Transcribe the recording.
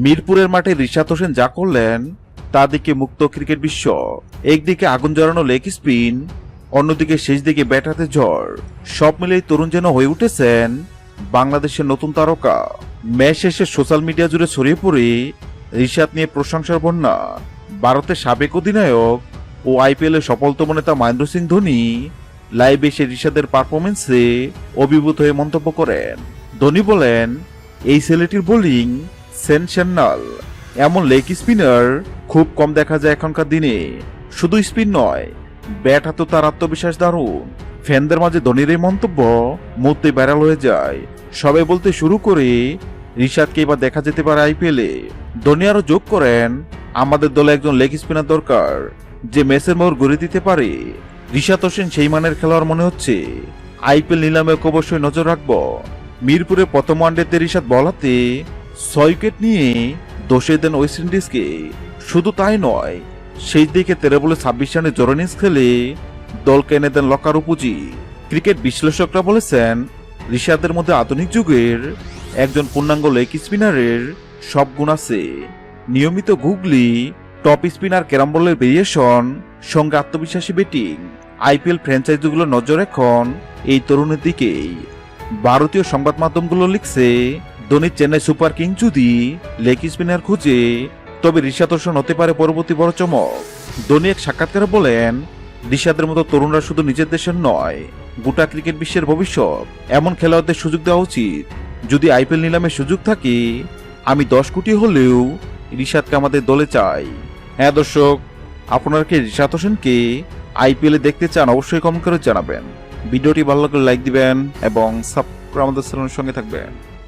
মিরপুরের মাঠে রিশাদ হোসেন যা করলেন, তা দিকে মুক্ত ক্রিকেট বিশ্ব। একদিকে আগুন জ্বালানো লেগ স্পিন, অন্যদিকে শেষ দিকে ব্যাট হাতে ঝড়। সব মিলিয়ে তরুণ যেন হয়ে উঠেছেন বাংলাদেশের নতুন তারকা। ম্যাচ শেষে সোশ্যাল মিডিয়া জুড়ে ছড়িয়ে পড়ে রিশাদ নিয়ে প্রশংসার বন্যা। ভারতের সাবেক অধিনায়ক ও আইপিএল এর সফলতম নেতা মহেন্দ্র সিং ধোনি লাইভে এসে রিশাদের পারফরমেন্সে অভিভূত হয়ে মন্তব্য করেন। ধোনি বলেন, এই ছেলেটির বোলিং সেনসেনাল এমন লেগ স্পিনার খুব কম দেখা যায় এখনকার দিনে। শুধু স্পিন নয় ব্যাট হাতে তার আত্মবিশ্বাস দারুণ। ফ্যানদের মাঝে ধোনির এই মন্তব্য মধ্যে ব্যারাল হয়ে যায়। সবাই বলতে শুরু করে রিশাদকে এবার দেখা যেতে পারে আইপিএলে ধোনি আরও যোগ করেন, আমাদের দলে একজন লেগ স্পিনার দরকার, যে ম্যাচের মোড় গড়ে দিতে পারে। রিশাদ হোসেন সেই মানের খেলোয়াড় মনে হচ্ছে। আইপিএল নিলামে অবশ্যই নজর রাখব। মিরপুরে প্রথম ওয়ানডেতে রিশাদ বলাতে ছয় উইকেট নিয়ে দোষে দেন ওয়েস্ট ইন্ডিজকে। শুধু তাই নয়, সেই দিকে তেরো বলে ছাব্বিশ রানে জোর ইনিংস খেলে দলকে এনে দেন লকার উপজি। ক্রিকেট বিশ্লেষকরা বলেছেন ঋষাদের মধ্যে আধুনিক যুগের একজন পূর্ণাঙ্গ লেগ স্পিনারের সব গুণ আছে। নিয়মিত গুগলি, টপ স্পিনার ক্যারাম বলের ভেরিয়েশন, সঙ্গে আত্মবিশ্বাসী ব্যাটিং। আইপিএল ফ্র্যাঞ্চাইজিগুলো নজর এখন এই তরুণের দিকেই। ভারতীয় সংবাদ মাধ্যমগুলো লিখছে ধোনি চেন্নাই সুপার কিং যদি লেগ স্পিনার খুঁজে, তবে ঋষাদ হোসেন হতে পারে পরবর্তী বড় চমক। ধোনি এক সাক্ষাৎকারে বলেন, ঋষাদের মতো তরুণরা শুধু নিজের দেশের নয়, গোটা ক্রিকেট বিশ্বের ভবিষ্যৎ। এমন খেলোয়াড়দের সুযোগ দেওয়া উচিত। যদি আইপিএল নিলামে সুযোগ থাকে, আমি দশ কোটি হলেও ঋষাদকে আমাদের দলে চাই। হ্যাঁ দর্শক, আপনারা কি ঋষাদ হোসেনকে আইপিএলে দেখতে চান অবশ্যই কমেন্ট করে জানাবেন। ভিডিওটি ভালো লাগলে লাইক দিবেন এবং সাবস্ক্রাইব আমাদের চ্যানেলের সঙ্গে থাকবেন।